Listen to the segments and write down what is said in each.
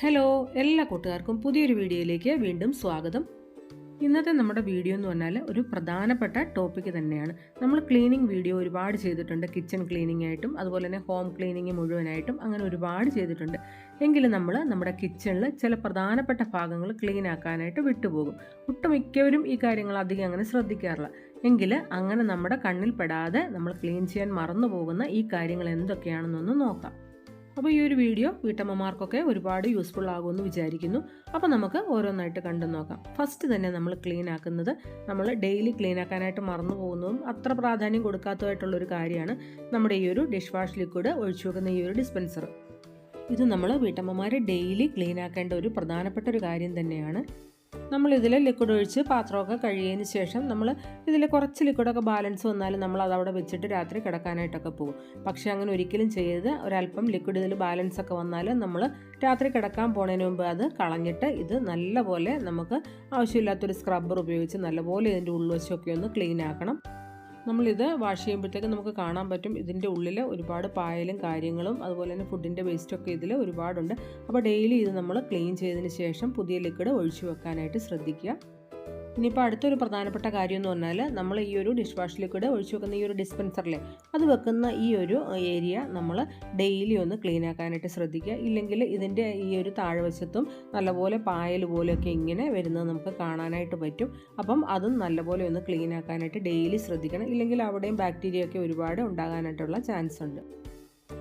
Hello എല്ലാ കൂട്ടുകാർക്കും പുതിയൊരു വീഡിയോയിലേക്ക് വീണ്ടും സ്വാഗതം. ഇന്നത്തെ നമ്മുടെ വീഡിയോ എന്ന് പറഞ്ഞാൽ ഒരു പ്രധാനപ്പെട്ട ടോപ്പിക്ക് തന്നെയാണ്. നമ്മൾ ക്ലീനിങ് വീഡിയോ ഒരുപാട് ചെയ്തിട്ടുണ്ട്. കിച്ചൺ ക്ലീനിങ് ആയിട്ടും അതുപോലെ തന്നെ ഹോം ക്ലീനിങ് മുഴുവനായിട്ടും അങ്ങനെ ഒരുപാട് ചെയ്തിട്ടുണ്ട്. എങ്കിലും നമ്മൾ നമ്മുടെ കിച്ചണിൽ ചില പ്രധാനപ്പെട്ട ഭാഗങ്ങൾ ക്ലീൻ ആക്കാനായിട്ട് വിട്ടുപോകും. ഒട്ടുമിക്കവരും ഈ കാര്യങ്ങൾ അധികം അങ്ങനെ ശ്രദ്ധിക്കാറില്ല. എങ്കിൽ അങ്ങനെ നമ്മുടെ കണ്ണിൽ പെടാതെ നമ്മൾ ക്ലീൻ ചെയ്യാൻ മറന്നു പോകുന്ന ഈ കാര്യങ്ങൾ എന്തൊക്കെയാണെന്നൊന്ന് നോക്കാം. അപ്പോൾ ഈ ഒരു വീഡിയോ വീട്ടമ്മമാർക്കൊക്കെ ഒരുപാട് യൂസ്ഫുൾ ആകുമെന്ന് വിചാരിക്കുന്നു. അപ്പോൾ നമുക്ക് ഓരോന്നായിട്ട് കണ്ടു നോക്കാം. ഫസ്റ്റ് തന്നെ നമ്മൾ ക്ലീൻ ആക്കുന്നത് നമ്മൾ ഡെയിലി ക്ലീൻ ആക്കാനായിട്ട് മറന്നു പോകുന്നതും അത്ര പ്രാധാന്യം കൊടുക്കാത്തതായിട്ടുള്ളൊരു കാര്യമാണ് നമ്മുടെ ഈ ഒരു ഡിഷ് വാഷ് ലിക്വിഡ് ഒഴിച്ചു വെക്കുന്ന ഈ ഒരു ഡിസ്പെൻസർ ഇത് നമ്മൾ വീട്ടമ്മമാർ ഡെയിലി ക്ലീൻ ആക്കേണ്ട ഒരു പ്രധാനപ്പെട്ട ഒരു കാര്യം തന്നെയാണ്. നമ്മൾ ഇതിൽ ലിക്വിഡ് ഒഴിച്ച് പാത്രമൊക്കെ കഴിയതിന് ശേഷം നമ്മൾ ഇതിൽ കുറച്ച് ലിക്വിഡൊക്കെ ബാലൻസ് വന്നാലും നമ്മൾ അതവിടെ വെച്ചിട്ട് രാത്രി കിടക്കാനായിട്ടൊക്കെ പോകും. പക്ഷേ അങ്ങനെ ഒരിക്കലും ചെയ്ത് ഒരല്പം ലിക്വിഡ് ഇതിൽ ബാലൻസ് ഒക്കെ വന്നാൽ നമ്മൾ രാത്രി കിടക്കാൻ പോണതിന് മുമ്പ് അത് കളഞ്ഞിട്ട് ഇത് നല്ലപോലെ നമുക്ക് ആവശ്യമില്ലാത്തൊരു സ്ക്രബ്ബർ ഉപയോഗിച്ച് നല്ലപോലെ ഇതിന്റെ ഉൾവശമൊക്കെ ഒന്ന് ക്ലീൻ ആക്കണം. നമ്മളിത് വാഷ് ചെയ്യുമ്പോഴത്തേക്ക് നമുക്ക് കാണാൻ പറ്റും ഇതിന്റെ ഉള്ളിൽ ഒരുപാട് പായലും കാര്യങ്ങളും അതുപോലെ തന്നെ ഫുഡിന്റെ വേസ്റ്റൊക്കെ ഇതിൽ ഒരുപാടുണ്ട്. അപ്പോൾ ഡെയിലി ഇത് നമ്മൾ ക്ലീൻ ചെയ്തതിന് ശേഷം പുതിയ ലിക്വിഡ് ഒഴിച്ചു വെക്കാനായിട്ട് ശ്രദ്ധിക്കുക. ഇനിയിപ്പോൾ അടുത്തൊരു പ്രധാനപ്പെട്ട കാര്യം എന്ന് പറഞ്ഞാൽ നമ്മൾ ഈ ഒരു ഡിഷ് വാഷ് ലിക്വിഡ് ഒഴിച്ചു വെക്കുന്ന ഈ ഒരു ഡിസ്പെൻസറിലെ അത് വെക്കുന്ന ഈ ഒരു ഏരിയ നമ്മൾ ഡെയിലി ഒന്ന് ക്ലീൻ ആക്കാനായിട്ട് ശ്രദ്ധിക്കുക. ഇല്ലെങ്കിൽ ഇതിന്റെ ഈ ഒരു താഴ്വശത്തും നല്ലപോലെ പായൽ പോലെയൊക്കെ ഇങ്ങനെ വരുന്നത് നമുക്ക് കാണാനായിട്ട് പറ്റും. അപ്പം അതും നല്ലപോലെ ഒന്ന് ക്ലീൻ ആക്കാനായിട്ട് ഡെയിലി ശ്രദ്ധിക്കണം. ഇല്ലെങ്കിൽ അവിടെയും ബാക്ടീരിയ ഒക്കെ ഒരുപാട് ഉണ്ടാകാനായിട്ടുള്ള ചാൻസ് ഉണ്ട്.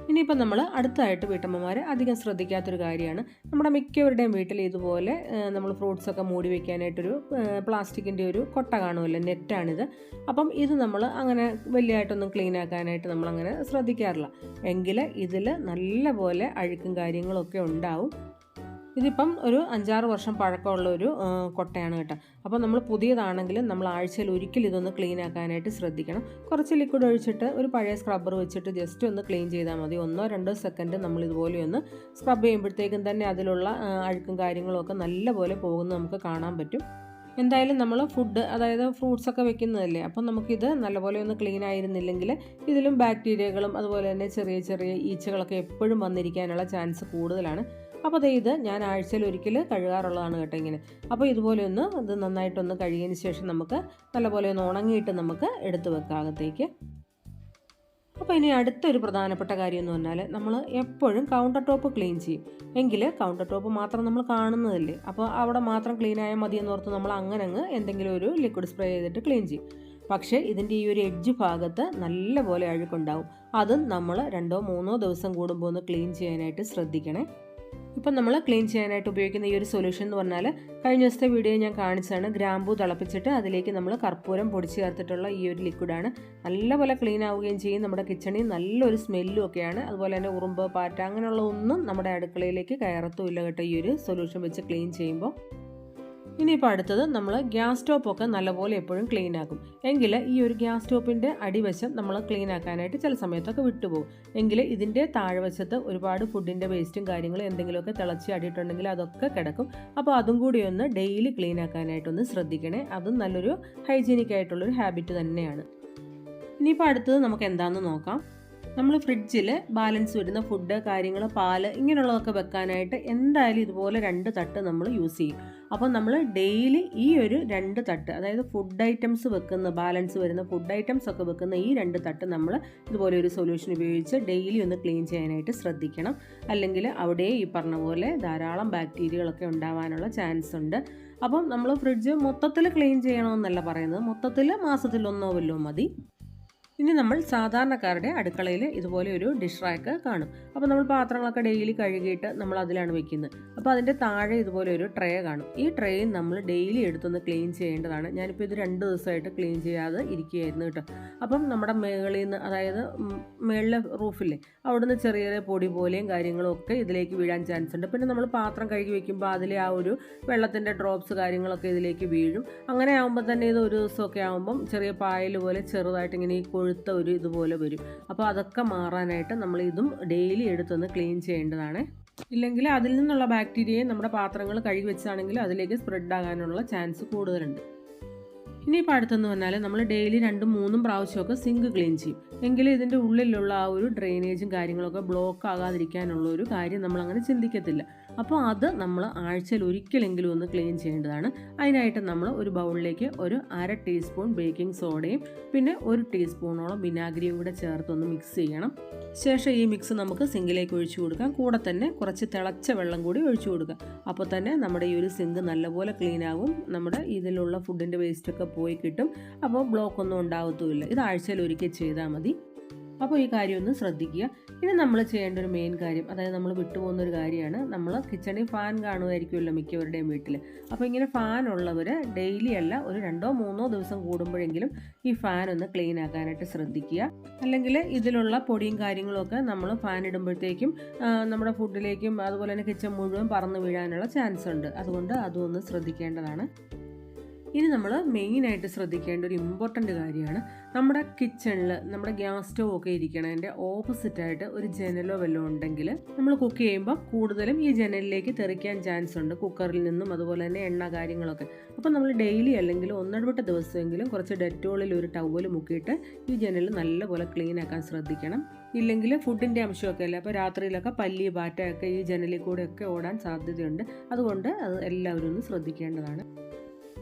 ഇനിയിപ്പോൾ നമ്മൾ അടുത്തായിട്ട് വീട്ടമ്മമാർ അധികം ശ്രദ്ധിക്കാത്തൊരു കാര്യമാണ്. നമ്മുടെ മിക്കവരുടെയും വീട്ടിൽ ഇതുപോലെ നമ്മൾ ഫ്രൂട്ട്സൊക്കെ മൂടി വയ്ക്കാനായിട്ടൊരു പ്ലാസ്റ്റിക്കിന്റെ ഒരു കൊട്ട കാണുമല്ലോ നെറ്റാണിത്. അപ്പം ഇത് നമ്മൾ അങ്ങനെ വലിയതായിട്ടൊന്നും ക്ലീൻ ആക്കാനായിട്ട് നമ്മളങ്ങനെ ശ്രദ്ധിക്കാറില്ല. എങ്കിൽ ഇതിൽ നല്ലപോലെ അഴുക്കും കാര്യങ്ങളൊക്കെ ഉണ്ടാവും. ഇതിപ്പം ഒരു അഞ്ചാറ് വർഷം പഴക്കമുള്ള ഒരു കൊട്ടയാണ് കേട്ടോ. അപ്പോൾ നമ്മൾ പുതിയതാണെങ്കിലും നമ്മൾ ആഴ്ചയിൽ ഒരിക്കൽ ഇതൊന്ന് ക്ലീൻ ആക്കാനായിട്ട് ശ്രദ്ധിക്കണം. കുറച്ച് ലിക്വിഡ് ഒഴിച്ചിട്ട് ഒരു പഴയ സ്ക്രബ്ബർ വെച്ചിട്ട് ജസ്റ്റ് ഒന്ന് ക്ലീൻ ചെയ്താൽ മതി. ഒന്നോ രണ്ടോ സെക്കൻഡ് നമ്മൾ ഇതുപോലെ ഒന്ന് സ്ക്രബ് ചെയ്യുമ്പോഴത്തേക്കും തന്നെ അതിലുള്ള അഴുക്കും കാര്യങ്ങളും ഒക്കെ നല്ലപോലെ പോകുന്നത് നമുക്ക് കാണാൻ പറ്റും. എന്തായാലും നമ്മൾ ഫുഡ് അതായത് ഫ്രൂട്ട്സ് ഒക്കെ വെക്കുന്നതല്ലേ? അപ്പം നമുക്കിത് നല്ലപോലെ ഒന്ന് ക്ലീൻ ആയിരുന്നില്ലെങ്കിൽ ഇതിലും ബാക്ടീരിയകളും അതുപോലെ തന്നെ ചെറിയ ചെറിയ ഈച്ചകളൊക്കെ എപ്പോഴും വന്നിരിക്കാനുള്ള ചാൻസ് കൂടുതലാണ്. അപ്പോൾ ദേ ഇത് ഞാൻ ആഴ്ചയിൽ ഒരിക്കൽ കഴുകാറുള്ളതാണ് കേട്ടോ ഇങ്ങനെ. അപ്പോൾ ഇതുപോലെ ഒന്ന് ഇത് നന്നായിട്ടൊന്ന് കഴുകിയതിന് ശേഷം നമുക്ക് നല്ലപോലെ ഒന്ന് ഉണങ്ങിയിട്ട് നമുക്ക് എടുത്തു വെക്കാം അകത്തേക്ക്. അപ്പോൾ ഇനി അടുത്തൊരു പ്രധാനപ്പെട്ട കാര്യം എന്ന് പറഞ്ഞാൽ നമ്മൾ എപ്പോഴും കൗണ്ടർ ടോപ്പ് ക്ലീൻ ചെയ്യും. എങ്കിൽ കൗണ്ടർ ടോപ്പ് മാത്രം നമ്മൾ കാണുന്നതല്ലേ. അപ്പോൾ അവിടെ മാത്രം ക്ലീൻ ആയാൽ മതി എന്നോർത്ത് നമ്മൾ അങ്ങനെ അങ്ങ് എന്തെങ്കിലും ഒരു ലിക്വിഡ് സ്പ്രേ ചെയ്തിട്ട് ക്ലീൻ ചെയ്യും. പക്ഷേ ഇതിന്റെ ഈ ഒരു എഡ്ജ് ഭാഗത്ത് നല്ലപോലെ അഴുക്കുണ്ടാവും. അതും നമ്മൾ രണ്ടോ മൂന്നോ ദിവസം കൂടുമ്പോൾ ഒന്ന് ക്ലീൻ ചെയ്യാനായിട്ട് ശ്രദ്ധിക്കണേ. ഇപ്പം നമ്മൾ ക്ലീൻ ചെയ്യാനായിട്ട് ഉപയോഗിക്കുന്ന ഈ ഒരു സൊല്യൂഷൻ എന്ന് പറഞ്ഞാൽ കഴിഞ്ഞ ദിവസത്തെ വീഡിയോ ഞാൻ കാണിച്ചാണ് ഗ്രാമ്പൂ തിളപ്പിച്ചിട്ട് അതിലേക്ക് നമ്മൾ കർപ്പൂരം പൊടിച്ച് ചേർത്തിട്ടുള്ള ഈ ഒരു ലിക്വിഡാണ് നല്ലപോലെ ക്ലീൻ ആവുകയും ചെയ്യും. നമ്മുടെ കിച്ചണിൽ നല്ലൊരു സ്മെല്ലും ഒക്കെയാണ്. അതുപോലെ തന്നെ ഉറുമ്പ് പാറ്റ അങ്ങനെയുള്ള ഒന്നും നമ്മുടെ അടുക്കളയിലേക്ക് കയറത്തുമില്ല കേട്ടോ ഈ ഒരു സൊല്യൂഷൻ വെച്ച് ക്ലീൻ ചെയ്യുമ്പോൾ ഇനിയിപ്പോൾ അടുത്തത് നമ്മൾ ഗ്യാസ് സ്റ്റോപ്പൊക്കെ നല്ലപോലെ എപ്പോഴും ക്ലീൻ ആക്കും. എങ്കിൽ ഈ ഒരു ഗ്യാസ് സ്റ്റോപ്പിന്റെ അടിവശം നമ്മൾ ക്ലീൻ ആക്കാനായിട്ട് ചില സമയത്തൊക്കെ വിട്ടുപോകും. എങ്കിൽ ഇതിന്റെ താഴ്വശത്ത് ഒരുപാട് ഫുഡിന്റെ വേസ്റ്റും കാര്യങ്ങളും എന്തെങ്കിലുമൊക്കെ തിളച്ച് അടിയിട്ടുണ്ടെങ്കിൽ അതൊക്കെ കിടക്കും. അപ്പോൾ അതും കൂടി ഒന്ന് ഡെയിലി ക്ലീൻ ആക്കാനായിട്ടൊന്ന് ശ്രദ്ധിക്കണേ. അതും നല്ലൊരു ഹൈജീനിക് ആയിട്ടുള്ളൊരു ഹാബിറ്റ് തന്നെയാണ്. ഇനിയിപ്പോൾ അടുത്തത് നമുക്ക് എന്താണെന്ന് നോക്കാം. നമ്മൾ ഫ്രിഡ്ജിൽ ബാലൻസ് വരുന്ന ഫുഡ് കാര്യങ്ങൾ പാൽ ഇങ്ങനെയുള്ളതൊക്കെ വെക്കാനായിട്ട് എന്തായാലും ഇതുപോലെ രണ്ട് തട്ട് നമ്മൾ യൂസ് ചെയ്യും. അപ്പോൾ നമ്മൾ ഡെയിലി ഈ ഒരു രണ്ട് തട്ട് അതായത് ഫുഡ് ഐറ്റംസ് വെക്കുന്ന ബാലൻസ് വരുന്ന ഫുഡ് ഐറ്റംസ് ഒക്കെ വെക്കുന്ന ഈ രണ്ട് തട്ട് നമ്മൾ ഇതുപോലെ ഒരു സൊല്യൂഷൻ ഉപയോഗിച്ച് ഡെയിലി ഒന്ന് ക്ലീൻ ചെയ്യാനായിട്ട് ശ്രദ്ധിക്കണം. അല്ലെങ്കിൽ അവിടെ ഈ പറഞ്ഞ പോലെ ധാരാളം ബാക്ടീരിയകളൊക്കെ ഉണ്ടാവാനുള്ള ചാൻസ് ഉണ്ട്. അപ്പം നമ്മൾ ഫ്രിഡ്ജ് മൊത്തത്തിൽ ക്ലീൻ ചെയ്യണമെന്നല്ല പറയുന്നത്. മൊത്തത്തിൽ മാസത്തിലൊന്നോ വല്ലോ മതി. ഇനി നമ്മൾ സാധാരണക്കാരുടെ അടുക്കളയിൽ ഇതുപോലെ ഒരു ഡിഷ് റാക്ക് കാണും. അപ്പോൾ നമ്മൾ പാത്രങ്ങളൊക്കെ ഡെയിലി കഴുകിയിട്ട് നമ്മൾ അതിലാണ് വെക്കുന്നത്. അപ്പോൾ അതിന്റെ താഴെ ഇതുപോലെ ഒരു ട്രേ കാണും. ഈ ട്രേയും നമ്മൾ ഡെയിലി എടുത്തൊന്ന് ക്ലീൻ ചെയ്യേണ്ടതാണ്. ഞാനിപ്പോൾ ഇത് രണ്ട് ദിവസമായിട്ട് ക്ലീൻ ചെയ്യാതെ ഇരിക്കുകയായിരുന്നു കേട്ടോ. അപ്പം നമ്മുടെ മേളിൽ നിന്ന് അതായത് മേളിലെ റൂഫില്ലേ അവിടുന്ന് ചെറിയ ചെറിയ പൊടി പോലെയും കാര്യങ്ങളും ഒക്കെ ഇതിലേക്ക് വീഴാൻ ചാൻസ് ഉണ്ട്. പിന്നെ നമ്മൾ പാത്രം കഴുകി വെക്കുമ്പോൾ അതിലെ ആ ഒരു വെള്ളത്തിന്റെ ഡ്രോപ്സ് കാര്യങ്ങളൊക്കെ ഇതിലേക്ക് വീഴും. അങ്ങനെ ആകുമ്പോൾ തന്നെ ഇത് ഒരു ദിവസമൊക്കെ ആകുമ്പം ചെറിയ പായൽ പോലെ ചെറുതായിട്ട് ഇങ്ങനെ ഈ കൊഴുത്ത ഒരു ഇതുപോലെ വരും. അപ്പോൾ അതൊക്കെ മാറാനായിട്ട് നമ്മൾ ഇതും ഡെയിലി എടുത്തൊന്ന് ക്ലീൻ ചെയ്യേണ്ടതാണ്. ഇല്ലെങ്കിൽ അതിൽ നിന്നുള്ള ബാക്ടീരിയയെ നമ്മുടെ പാത്രങ്ങൾ കഴുകി വെച്ചാണെങ്കിൽ അതിലേക്ക് സ്പ്രെഡ് ആകാനുള്ള ചാൻസ് കൂടുതലുണ്ട്. ഇനിയിപ്പോൾ അടുത്തെന്ന് പറഞ്ഞാൽ നമ്മൾ ഡെയിലി രണ്ടും മൂന്നും പ്രാവശ്യമൊക്കെ സിങ്ക് ക്ലീൻ ചെയ്യും. എങ്കിലും ഇതിന്റെ ഉള്ളിലുള്ള ആ ഒരു ഡ്രെയിനേജും കാര്യങ്ങളൊക്കെ ബ്ലോക്ക് ആകാതിരിക്കാനുള്ള ഒരു കാര്യം നമ്മൾ അങ്ങനെ ചിന്തിക്കത്തില്ല. അപ്പോൾ അത് നമ്മൾ ആഴ്ചയിൽ ഒരിക്കലെങ്കിലും ഒന്ന് ക്ലീൻ ചെയ്യേണ്ടതാണ്. അതിനായിട്ട് നമ്മൾ ഒരു ബൗളിലേക്ക് ഒരു അര ടീസ്പൂൺ ബേക്കിംഗ് സോഡയും പിന്നെ ഒരു ടീസ്പൂണോളം വിനാഗിരിയും കൂടെ ചേർത്തൊന്ന് മിക്സ് ചെയ്യണം. ശേഷം ഈ മിക്സ് നമുക്ക് സിങ്കിലേക്ക് ഒഴിച്ചു കൊടുക്കാം. കൂടെ തന്നെ കുറച്ച് തിളച്ച വെള്ളം കൂടി ഒഴിച്ചു കൊടുക്കാം. അപ്പോൾ തന്നെ നമ്മുടെ ഈ ഒരു സിങ്ക് നല്ലപോലെ ക്ലീൻ ആകും നമ്മുടെ ഇതിലുള്ള ഫുഡിന്റെ വേസ്റ്റൊക്കെ പോയി കിട്ടും. അപ്പോൾ ബ്ലോക്ക് ഒന്നും ഉണ്ടാകത്തുമില്ല ഇത് ആഴ്ചയിൽ ഒരിക്കൽ ചെയ്താൽ മതി. അപ്പോൾ ഈ കാര്യം ഒന്ന് ശ്രദ്ധിക്കുക. ഇനി നമ്മൾ ചെയ്യേണ്ട ഒരു മെയിൻ കാര്യം അതായത് നമ്മൾ വിട്ടുപോകുന്ന ഒരു കാര്യമാണ് നമ്മൾ കിച്ചണിൽ ഫാൻ കാണുമായിരിക്കുമല്ലോ മിക്കവരുടെയും വീട്ടിൽ അപ്പോൾ ഇങ്ങനെ ഫാൻ ഉള്ളവർ ഡെയിലി അല്ല ഒരു രണ്ടോ മൂന്നോ ദിവസം കൂടുമ്പോഴെങ്കിലും ഈ ഫാൻ ഒന്ന് ക്ലീൻ ആക്കാനായിട്ട് ശ്രദ്ധിക്കുക. അല്ലെങ്കിൽ ഇതിലുള്ള പൊടിയും കാര്യങ്ങളൊക്കെ നമ്മൾ ഫാൻ ഇടുമ്പോഴത്തേക്കും നമ്മുടെ ഫുഡിലേക്കും അതുപോലെ തന്നെ കിച്ചൺ മുഴുവൻ പറന്ന് വീഴാനുള്ള ചാൻസ് ഉണ്ട്. അതുകൊണ്ട് അതൊന്ന് ശ്രദ്ധിക്കേണ്ടതാണ്. ഇനി നമ്മൾ മെയിനായിട്ട് ശ്രദ്ധിക്കേണ്ട ഒരു ഇമ്പോർട്ടന്റ് കാര്യമാണ് നമ്മുടെ കിച്ചണിൽ നമ്മുടെ ഗ്യാസ് സ്റ്റവ് ഒക്കെ ഇരിക്കണതിന്റെ ഓപ്പോസിറ്റായിട്ട് ഒരു ജനലോ വല്ലതും ഉണ്ടെങ്കിൽ നമ്മൾ കുക്ക് ചെയ്യുമ്പോൾ കൂടുതലും ഈ ജനലിലേക്ക് തെറിക്കാൻ ചാൻസ് ഉണ്ട്. കുക്കറിൽ നിന്നും അതുപോലെ തന്നെ എണ്ണ കാര്യങ്ങളൊക്കെ. അപ്പോൾ നമ്മൾ ഡെയിലി അല്ലെങ്കിൽ ഒന്നിടവിട്ട ദിവസമെങ്കിലും കുറച്ച് ഡെറ്റോളിൽ ഒരു ടവൽ മുക്കിയിട്ട് ഈ ജനൽ നല്ലപോലെ ക്ലീൻ ആക്കാൻ ശ്രദ്ധിക്കണം. ഇല്ലെങ്കിൽ ഫുഡിന്റെ അംശമൊക്കെ അല്ലേ? അപ്പോൾ രാത്രിയിലൊക്കെ പല്ലി പാറ്റയൊക്കെ ഈ ജനലിൽ കൂടെയൊക്കെ ഓടാൻ സാധ്യതയുണ്ട്. അതുകൊണ്ട് അത് എല്ലാവരും ഒന്ന് ശ്രദ്ധിക്കേണ്ടതാണ്.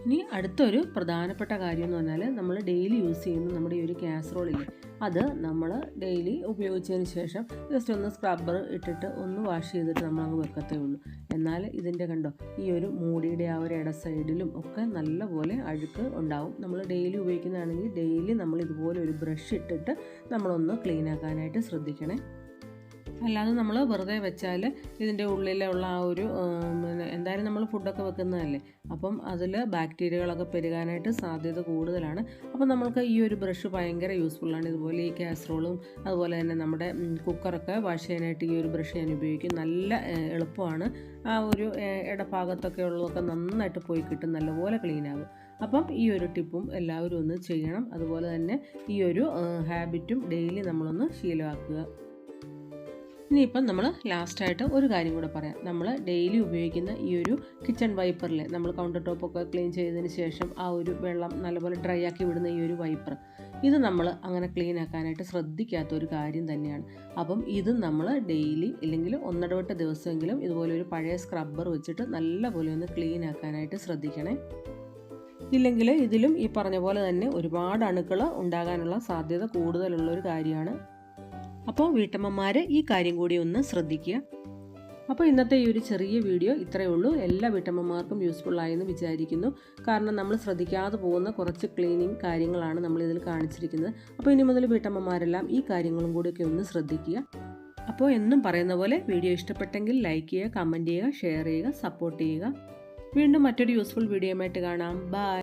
ഇനി അടുത്തൊരു പ്രധാനപ്പെട്ട കാര്യം എന്ന് പറഞ്ഞാൽ നമ്മൾ ഡെയിലി യൂസ് ചെയ്യുന്ന നമ്മുടെ ഈ ഒരു കാസറോളില്ലേ അത് നമ്മൾ ഡെയിലി ഉപയോഗിച്ചതിന് ശേഷം ജസ്റ്റ് ഒന്ന് സ്ക്രബ്ബർ ഇട്ടിട്ട് ഒന്ന് വാഷ് ചെയ്തിട്ട് നമ്മൾ അങ്ങ് വെക്കത്തേ ഉള്ളൂ. എന്നാൽ ഇതിന്റെ കണ്ടോ ഈ ഒരു മൂടിയുടെ ആ ഒരു ഇട സൈഡിലും ഒക്കെ നല്ലപോലെ അഴുക്ക് ഉണ്ടാവും. നമ്മൾ ഡെയിലി ഉപയോഗിക്കുന്നതാണെങ്കിൽ ഡെയിലി നമ്മൾ ഇതുപോലെ ഒരു ബ്രഷ് ഇട്ടിട്ട് നമ്മളൊന്ന് ക്ലീൻ ആക്കാനായിട്ട് ശ്രദ്ധിക്കണേ. അല്ലാതെ നമ്മൾ വെറുതെ വെച്ചാൽ ഇതിന്റെ ഉള്ളിലുള്ള ആ ഒരു എന്തായാലും നമ്മൾ ഫുഡൊക്കെ വെക്കുന്നതല്ലേ. അപ്പം അതിൽ ബാക്ടീരിയകളൊക്കെ പെരുകാനായിട്ട് സാധ്യത കൂടുതലാണ്. അപ്പം നമ്മൾക്ക് ഈ ഒരു ബ്രഷ് ഭയങ്കര യൂസ്ഫുള്ളാണ് ഇതുപോലെ ഈ കാസറോളും അതുപോലെ തന്നെ നമ്മുടെ കുക്കറൊക്കെ വാഷ് ചെയ്യാനായിട്ട് ഈ ഒരു ബ്രഷ് ഞാൻ ഉപയോഗിക്കും. നല്ല എളുപ്പമാണ്. ആ ഒരു ഇടഭാഗത്തൊക്കെ ഉള്ളതൊക്കെ നന്നായിട്ട് പോയി കിട്ടും. നല്ലപോലെ ക്ലീൻ അപ്പം ഈ ഒരു ടിപ്പും എല്ലാവരും ഒന്ന് ചെയ്യണം. അതുപോലെ തന്നെ ഈ ഒരു ഹാബിറ്റും ഡെയിലി നമ്മളൊന്ന് ശീലമാക്കുക. ഇനിയിപ്പം നമ്മൾ ലാസ്റ്റായിട്ട് ഒരു കാര്യം കൂടെ പറയാം. നമ്മൾ ഡെയിലി ഉപയോഗിക്കുന്ന ഈ ഒരു കിച്ചൺ വൈപ്പറിൽ നമ്മൾ കൗണ്ടർ ടോപ്പൊക്കെ ക്ലീൻ ചെയ്തതിന് ശേഷം ആ ഒരു വെള്ളം നല്ലപോലെ ഡ്രൈ ആക്കി വിടുന്ന ഈ ഒരു വൈപ്പർ. ഇത് നമ്മൾ അങ്ങനെ ക്ലീൻ ആക്കാനായിട്ട് ശ്രദ്ധിക്കാത്ത ഒരു കാര്യം തന്നെയാണ്. അപ്പം ഇത് നമ്മൾ ഡെയിലി ഇല്ലെങ്കിൽ ഒന്നിടവിട്ട ദിവസമെങ്കിലും ഇതുപോലെ ഒരു പഴയ സ്ക്രബ്ബർ വെച്ചിട്ട് നല്ലപോലെ ഒന്ന് ക്ലീൻ ആക്കാനായിട്ട് ശ്രദ്ധിക്കണേ. ഇല്ലെങ്കിൽ ഇതിലും ഈ പറഞ്ഞ പോലെ തന്നെ ഒരുപാട് അണുക്കൾ ഉണ്ടാകാനുള്ള സാധ്യത കൂടുതലുള്ള ഒരു കാര്യമാണ് അപ്പോൾ വീട്ടമ്മമാർ ഈ കാര്യം കൂടി ഒന്ന് ശ്രദ്ധിക്കുക. അപ്പോൾ ഇന്നത്തെ ഈ ഒരു ചെറിയ വീഡിയോ ഇത്രയേ ഉള്ളൂ. എല്ലാ വീട്ടമ്മമാർക്കും യൂസ്ഫുൾ ആയെന്ന് വിചാരിക്കുന്നു. കാരണം നമ്മൾ ശ്രദ്ധിക്കാതെ പോകുന്ന കുറച്ച് ക്ലീനിങ് കാര്യങ്ങളാണ് നമ്മൾ ഇതിൽ കാണിച്ചിരിക്കുന്നത്. അപ്പോൾ ഇനി മുതൽ വീട്ടമ്മമാരെല്ലാം ഈ കാര്യങ്ങളും കൂടിയൊക്കെ ഒന്ന് ശ്രദ്ധിക്കുക. അപ്പോൾ എന്നും പറയുന്ന പോലെ വീഡിയോ ഇഷ്ടപ്പെട്ടെങ്കിൽ ലൈക്ക് ചെയ്യുക കമന്റ് ചെയ്യുക ഷെയർ ചെയ്യുക സപ്പോർട്ട് ചെയ്യുക. വീണ്ടും മറ്റൊരു യൂസ്ഫുൾ വീഡിയോയുമായിട്ട് കാണാം. ബൈ